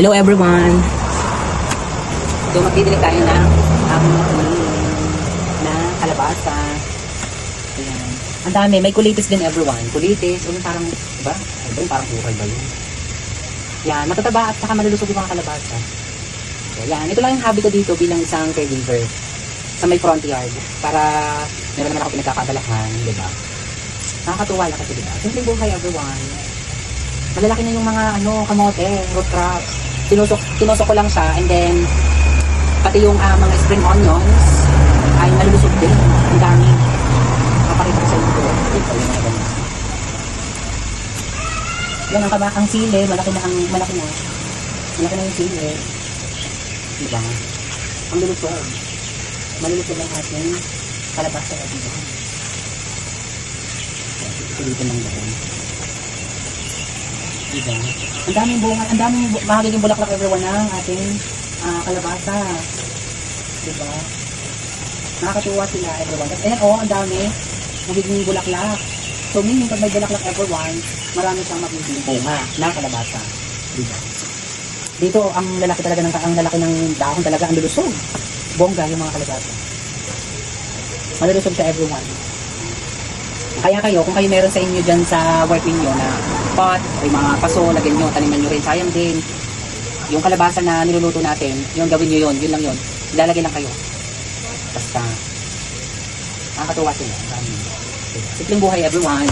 Hello everyone! So magdidili tayo ng aking na kalabasa. Ayan. Ang dami. May kulitis din everyone. Kulitis. O yung parang, diba? Ano yung parang ukay ba yun? Yan. Matataba at saka malulusog yung mga kalabasa. So, yan. Ito lang yung hobby ko dito bilang isang caregiver sa may front yard. Para meron naman ako pinagkakabalahan, di ba? Nakakatuwa lang kasi, di ba? Simple buhay everyone. Malalaki na yung mga ano, kamote, root crop. Tinusok, tinusok ko lang siya and then pati yung ah, mga spring onions ay nalulusog din. Ang dami. Papakita ko sa inyo. Yan ang kabakang sili, malaki na ang malaki na. Malaki na yung sili. Diba? Ang lulusog. Malulusog ang ating kalabasa. Diba? Ito dito lang gawin. Diba? Ang daming bunga, ang daming magiging bulaklak everyone ng ating ah, kalabasa. Diba? Nakakatuwa sila everyone. At ayan oh, ang dami magiging bulaklak. So meaning pag may bulaklak everyone, marami siyang magiging bunga ng kalabasa. Diba? Dito ang lalaki talaga ng ang lalaki ng dahon talaga ang lulusog. Bongga yung mga kalabasa. Malulusog sa everyone. Kaya kayo, kung kayo meron sa inyo dyan sa work ninyo na pot, o yung mga paso, lagyan nyo, taniman nyo rin, sayang din. Yung kalabasa na niluluto natin, yun gawin nyo yun, yun lang yun. Ilalagay lang kayo. Basta, nakakatuwa sila. Simpleng buhay everyone.